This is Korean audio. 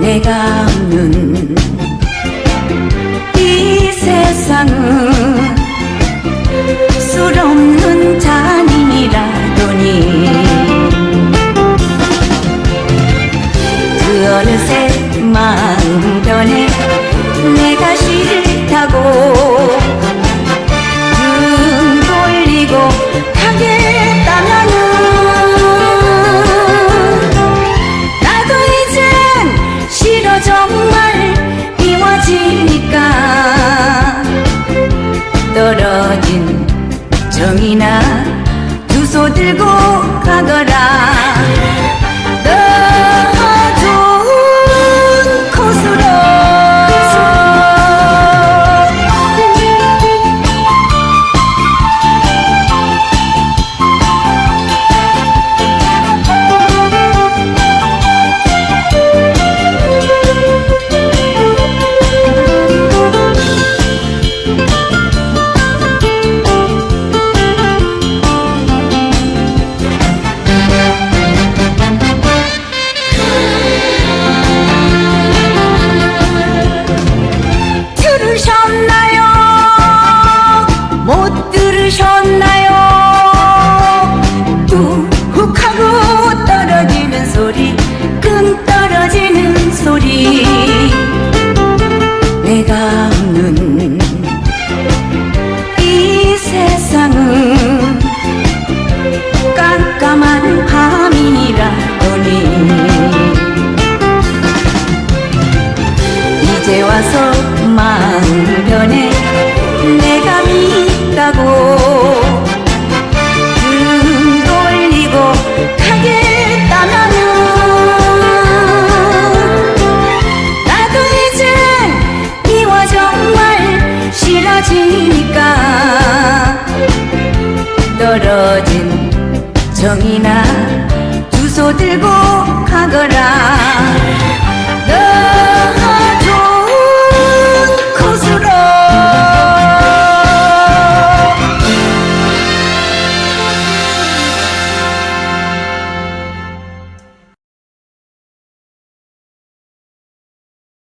내가 없는 이 세상은 떨어진 정이나 두 손 들고 가거라. 떨어진 정이나 주소 들고 가거라.